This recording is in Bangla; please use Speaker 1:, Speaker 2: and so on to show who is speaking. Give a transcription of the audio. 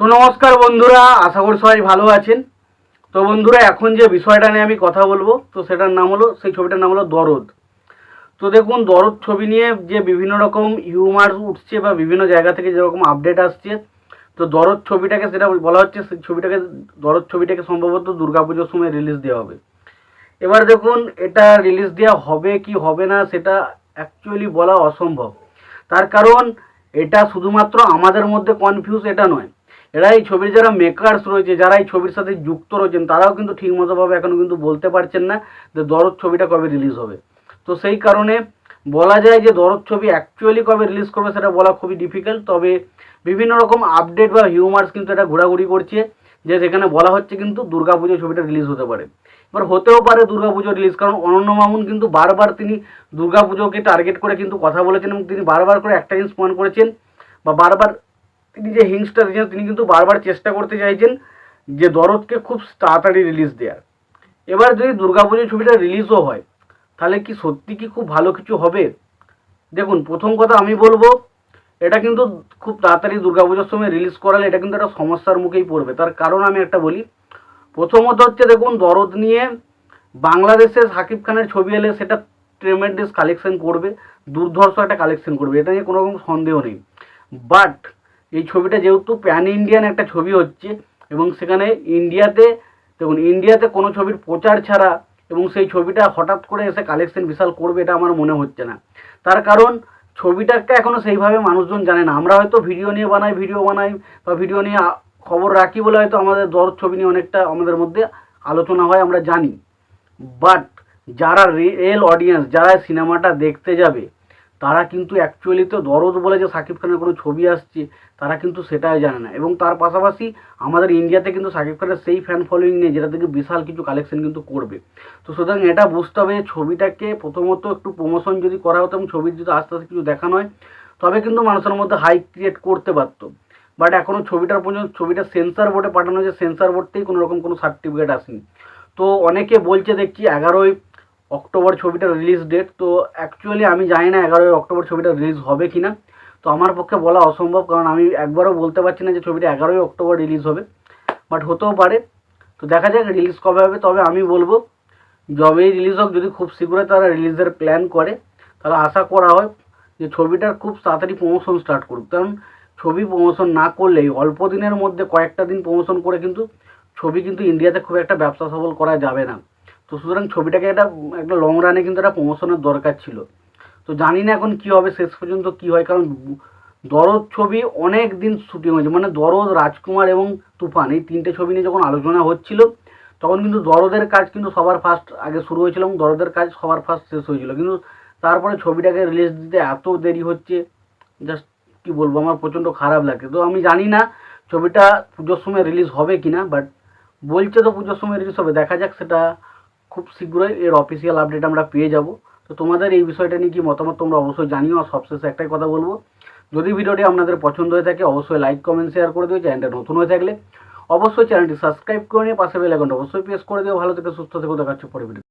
Speaker 1: তো নমস্কার বন্ধুরা, আশা করি সবাই ভালো আছেন। তো বন্ধুরা, এখন যে বিষয়টা নিয়ে আমি কথা বলব, তো সেটার নাম হলো, সেই ছবিটার নাম হলো দরদ। তো দেখুন, দরদ ছবি নিয়ে যে বিভিন্ন রকম হিউমার উঠছে বা বিভিন্ন জায়গা থেকে যেরকম আপডেট আসছে, তো দরদ ছবিটাকে সেটা বলা হচ্ছে, সেই ছবিটাকে, দরদ ছবিটাকে সম্ভবত দুর্গাপুজোর সময় রিলিজ দেওয়া হবে। এবার দেখুন, এটা রিলিজ দেওয়া হবে কি হবে না, সেটা অ্যাকচুয়ালি বলা অসম্ভব। তার কারণ, এটা শুধুমাত্র আমাদের মধ্যে কনফিউজ এটা নয়। এরা এই ছবির যারা মেকার্স রয়েছে, যারা এই ছবির সাথে যুক্ত রয়েছেন, তারাও কিন্তু ঠিকমতোভাবে এখনও কিন্তু বলতে পারছেন না যে দরদ ছবিটা কবে রিলিজ হবে। তো সেই কারণে বলা যায় যে দরদ ছবি অ্যাকচুয়ালি কবে রিলিজ করবে সেটা বলা খুবই ডিফিকাল্ট তবে বিভিন্ন রকম আপডেট বা হিউমার্স কিন্তু এটা ঘোরাঘুরি করছে, যে সেখানে বলা হচ্ছে কিন্তু দুর্গাপুজো ছবিটা রিলিজ হতে পারে। এবার হতেও পারে দুর্গাপুজো রিলিজ কারণ অনন্য মামুন কিন্তু বারবার তিনি দুর্গাপুজোকে টার্গেট করে কিন্তু কথা বলেছেন এবং তিনি বারবার করে একটা জিনিস প্রমাণ করেছেন বা বারবার তিনি যে হিংসটা দিয়েছেন তিনি কিন্তু বারবার চেষ্টা করতে চাইছেন যে দরদকে খুব তাড়াতাড়ি রিলিজ দেওয়ার এবার যদি দুর্গাপুজো ছবিটা রিলিজও হয়, তাহলে কি সত্যি কি খুব ভালো কিছু হবে? দেখুন, প্রথম কথা আমি বলব, এটা কিন্তু খুব তাড়াতাড়ি দুর্গাপুজোর সময় রিলিজ করালে এটা কিন্তু একটা সমস্যার মুখেই পড়বে। তার কারণ আমি একটা বলি, প্রথমত হচ্ছে দেখুন, দরদ নিয়ে বাংলাদেশে সাকিব খানের ছবি এলে সেটা ট্রেমেন্ডাস কালেকশন করবে, দুর্ধর্ষ একটা কালেকশন করবে, এটা নিয়ে কোনো রকম সন্দেহ নেই। বাট এই ছবিটা যেহেতু প্যান ইন্ডিয়ান একটা ছবি হচ্ছে এবং সেখানে ইন্ডিয়াতে দেখুন ইন্ডিয়াতে কোনো ছবির প্রচার ছাড়া এবং সেই ছবিটা হঠাৎ করে এসে কালেকশন বিশাল করবে এটা আমার মনে হচ্ছে না। তার কারণ ছবিটাকে এখনও সেইভাবে মানুষজন জানে না। আমরা হয়তো ভিডিও নিয়ে বানাই, ভিডিও বানাই বা ভিডিও নিয়ে খবর রাখি বলে হয়তো আমাদের দর ছবি নিয়ে অনেকটা আমাদের মধ্যে আলোচনা হয়, আমরা জানি। বাট যারা রিয়েল অডিয়েন্স যারা সিনেমাটা দেখতে যাবে তারা কিন্তু অ্যাকচুয়ালি তো দরদ বলে যে সাকিব খানের কোনো ছবি আসছে, তারা কিন্তু সেটাই জানে না। এবং তার পাশাপাশি আমাদের ইন্ডিয়াতে কিন্তু সাকিব খানের সেই ফ্যান ফলোয়িং নেই, যেটা থেকে বিশাল কিছু কালেকশন কিন্তু করবে। তো সুতরাং এটা বুঝতে হবে ছবিটাকে প্রথমত একটু প্রমোশন যদি করা হতো এবং ছবির যদি আস্তে আস্তে কিছু দেখানো হয়, তবে কিন্তু মানুষের মধ্যে হাই ক্রিয়েট করতে পারতো। বাট এখনও ছবিটার পর্যন্ত ছবিটা সেন্সার বোর্ডে পাঠানো হয়েছে সেন্সার বোর্ড কোনো রকম কোনো সার্টিফিকেট আসেনি। তো অনেকে বলছে দেখছি এগারোই অক্টোবর ছবিটা রিলিজ ডেট তো অ্যাকচুয়ালি আমি জানি না এগারোই অক্টোবর ছবিটা রিলিজ হবে কি না তো আমার পক্ষে বলা অসম্ভব, কারণ আমি একবারও বলতে পারছি না যে ছবিটা এগারোই অক্টোবর রিলিজ হবে। বাট হতেও পারে। তো দেখা যাক রিলিজ কবে হবে। তবে আমি বলব, যবেই রিলিজ হোক, যদি খুব শীঘ্রই তারা রিলিজের প্ল্যান করে, তাহলে আশা করা হয় যে ছবিটার খুব তাড়াতাড়ি প্রমোশন স্টার্ট করুক। কারণ ছবি প্রমোশন না করলেই, অল্প দিনের মধ্যে কয়েকটা দিন প্রমোশন করে কিন্তু ছবি কিন্তু ইন্ডিয়াতে খুব একটা ব্যবসা সফল করা যাবে না। তো সুতরাং ছবিটাকে একটা একটা লং রানে কিন্তু একটা প্রমোশনের দরকার ছিল। তো জানি না এখন কী হবে, শেষ পর্যন্ত কী হয়, কারণ দরদ ছবি অনেক দিন শুটিং হয়েছে। মানে দরদ, রাজকুমার এবং তুফান, এই তিনটে ছবি নিয়ে যখন আলোচনা হচ্ছিল, তখন কিন্তু দরদের কাজ কিন্তু সবার ফার্স্ট আগে শুরু হয়েছিল এবং দরদের কাজ সবার ফার্স্ট শেষ হয়েছিল। কিন্তু তারপরে ছবিটাকে রিলিজ দিতে এত দেরি হচ্ছে জাস্ট কি বলব, আমার প্রচণ্ড খারাপ লাগে। তো আমি জানি না ছবিটা পুজোর সময় রিলিজ হবে কি না বাট বলছে তো পুজোর সময় রিলিজ হবে, দেখা যাক সেটা খুব শীঘ্রই এর অফিসিয়াল আপডেট আমরা পেয়ে যাব। তো তোমাদের এই বিষয়টা নিয়ে কি মতামত তোমরা অবশ্যই জানিও। আর সবশেষে একটাই কথা বলব, যদি ভিডিওটি আপনাদের পছন্দ হয়ে থাকে, অবশ্যই লাইক কমেন্ট শেয়ার করে দিও। চ্যানেলটা নতুন হয়ে থাকলে অবশ্যই চ্যানেলটি সাবস্ক্রাইব করে নিয়ে পাশে বেল আইকনটা অবশ্যই প্রেস করে দিও। ভালো থেকে সুস্থ থেকে। দেখাচ্ছে পরে ভিডিও